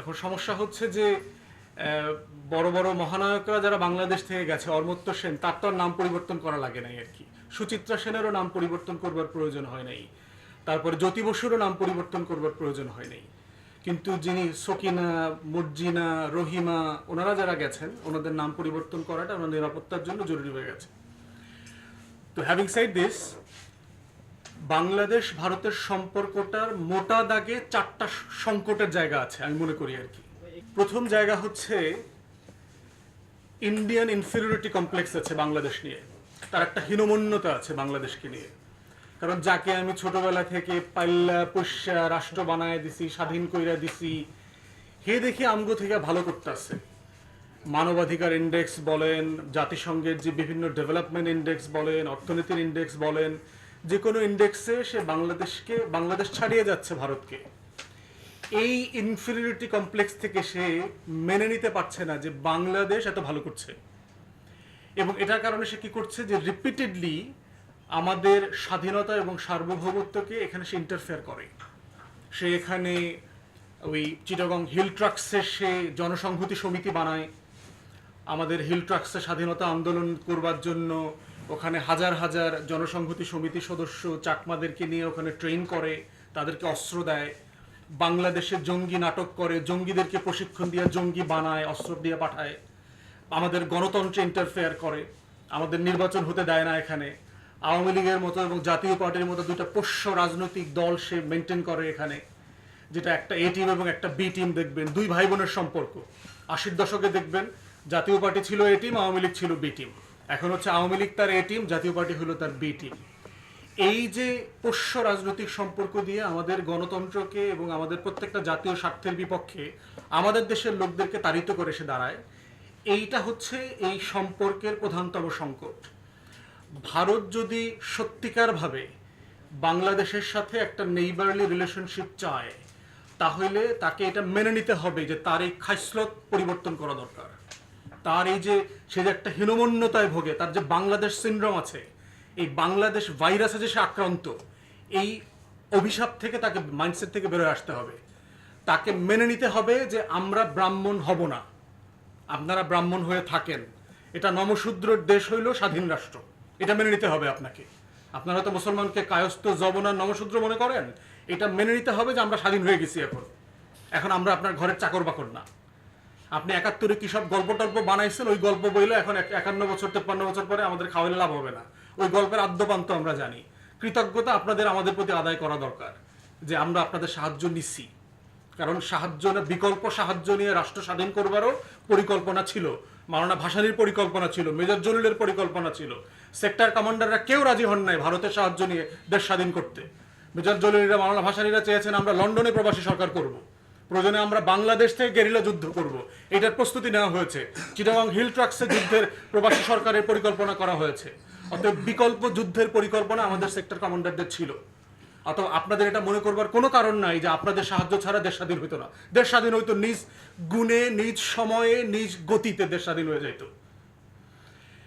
এখন সমস্যা হচ্ছে যে বড় বড় মহানায়করা যারা বাংলাদেশ থেকে গেছে, অর্মত্য সেন, তার তো নাম পরিবর্তন করা লাগে নাই আর কি। সুচিত্রা সেনেরও নাম পরিবর্তন করবার প্রয়োজন হয় নাই। তারপরে জ্যোতি বসুরও নাম পরিবর্তন করবার প্রয়োজন হয় নাই। কিন্তু যিনি সকিনা, মর্জিনা, রহিমা, ওনারা যারা গেছেন, ওনাদের নাম পরিবর্তন করাটা ওনার নিরাপত্তার জন্য জরুরি হয়ে গেছে। তো হ্যাভিং সাইড দিস বাংলাদেশ ভারতের সম্পর্কটার মোটা দাগে চারটা সংকটের জায়গা আছে, আমি মনে করি আর কি। প্রথম জায়গা হচ্ছে ইন্ডিয়ান ইনফিরিয়রিটি কমপ্লেক্স আছে বাংলাদেশ নিয়ে। তার একটা হীনমন্যতা আছে বাংলাদেশকে নিয়ে। কারণ যাকে আমি ছোটবেলা থেকে পাল্লা পুষ্যা রাষ্ট্র বানায় দিছি, স্বাধীন কইরা দিছি, হে দেখি আমগো থেকে ভালো করতে আছে মানবাধিকার ইন্ডেক্স বলেন, জাতিসংঘের যে বিভিন্ন ডেভেলপমেন্ট ইন্ডেক্স বলেন, অর্থনীতির ইন্ডেক্স বলেন যে কোনো ইন্ডেক্সে সে বাংলাদেশকে, বাংলাদেশ ছাড়িয়ে যাচ্ছে ভারতকে। এই ইনফিরিয়রিটি কমপ্লেক্স থেকে সে মেনে নিতে পারছে না যে বাংলাদেশ এত ভালো করছে। এবং এটার কারণে সে কি করছে যে রিপিটেডলি আমাদের স্বাধীনতা এবং সার্বভৌমত্বকে এখানে সে ইন্টারফেয়ার করে। সে এখানে ওই চিটাগং হিল ট্রাক্সে সে জনসংহতি সমিতি বানায়। আমাদের হিল ট্রাক্সে স্বাধীনতা আন্দোলন করবার জন্য ওখানে হাজার হাজার জনসংহতি সমিতি সদস্য চাকমাদেরকে নিয়ে ওখানে ট্রেন করে, তাদেরকে অস্ত্র দেয়। বাংলাদেশে জঙ্গি নাটক করে, জঙ্গিদেরকে প্রশিক্ষণ দিয়ে জঙ্গি বানায়, অস্ত্র দিয়ে পাঠায়। আমাদের গণতন্ত্রে ইন্টারফেয়ার করে। আমাদের নির্বাচন হতে দেয় না এখানে। আওয়ামী লীগের মতো এবং জাতীয় পার্টির মতো দুইটা পোষ্য রাজনৈতিক দল সে মেনটেন করে এখানে। যেটা একটা এ টিম এবং একটা বি টিম দেখবেন, দুই ভাই বোনের সম্পর্ক। আশির দশকে দেখবেন, জাতীয় পার্টি ছিল এ টিম আওয়ামী লীগ ছিল বি টিম এখন হচ্ছে আওয়ামী লীগ তার এ টিম জাতীয় পার্টি হলো তার বি টিম এই যে পোষ্য রাজনৈতিক সম্পর্ক দিয়ে আমাদের গণতন্ত্রকে এবং আমাদের প্রত্যেকটা জাতীয় স্বার্থের বিপক্ষে আমাদের দেশের লোকদেরকে তাড়িত করে সে দাঁড়ায়, এইটা হচ্ছে এই সম্পর্কের প্রধানতম সংকট। ভারত যদি সত্যিকারভাবে বাংলাদেশের সাথে একটা নেইবারলি রিলেশনশিপ চায়, তাহলে তাকে এটা মেনে নিতে হবে যে তার এই খাইসলত পরিবর্তন করা দরকার। তার এই যে সে যে একটা হীনমন্যতায় ভোগে, তার যে বাংলাদেশ সিন্ড্রোম আছে, এই বাংলাদেশ ভাইরাসে যে সে আক্রান্ত, এই অভিশাপ থেকে তাকে মাইন্ডসেট থেকে বেরোয় আসতে হবে। তাকে মেনে নিতে হবে যে আমরা ব্রাহ্মণ হব না। আপনারা ব্রাহ্মণ হয়ে থাকেন। এটা নমশূদ্রের দেশ হইল স্বাধীন রাষ্ট্র। এটা মেনে নিতে হবে আপনাকে। আপনারা তো মুসলমানকে কায়স্থ জবনার নমশূদ্র মনে করেন? এটা মেনে নিতে হবে যে আমরা স্বাধীন হয়ে গেছি এখন। এখন আমরা আপনার ঘরের চাকর বাকর না। আপনি একাত্তরে কি সব গল্প টল্প বানাইছেন? ওই গল্প বইলে এখন একান্ন বছর, তেপ্পান্ন বছর পরে আমাদের খাওয়ালে লাভ হবে না। ওই গল্পের আদ্যপান্ত আমরা জানি। কৃতজ্ঞতা আপনাদের আমাদের প্রতি আদায় করা দরকার যে আমরা আপনাদের সাহায্য নিচ্ছি। কারণ সাহায্য না, বিকল্প সাহায্য নিয়ে রাষ্ট্র স্বাধীন করবারও পরিকল্পনা ছিল। মাওলানা ভাসানির পরিকল্পনা ছিল, মেজর জলিলের পরিকল্পনা ছিল। সেক্টর কমান্ডাররা কেউ রাজি হন নাই ভারতের সাহায্য নিয়ে দেশ স্বাধীন করতে। মেজর জলিলরা, মাওলানা ভাসানিরা চেয়েছেন আমরা লন্ডনে প্রবাসী সরকার করব। প্রয়োজনে আমরা বাংলাদেশ থেকে গেরিলা যুদ্ধ করব। এটার প্রস্তুতি নেওয়া হয়েছে। চিটাগাং হিল ট্রাক্সের যুদ্ধের প্রবাসী সরকারের পরিকল্পনা করা হয়েছে। অতএব বিকল্প যুদ্ধের পরিকল্পনা আমাদের সেক্টর কমান্ডারদের ছিল। অথবা আপনাদের এটা মনে করবার কোনো কারণ নাই যে আপনাদের সাহায্য ছাড়া দেশ স্বাধীন হইতো না। দেশ স্বাধীন হইতো নিজ গুণে, নিজ সময়ে, নিজ গতিতে দেশ স্বাধীন হয়ে যেত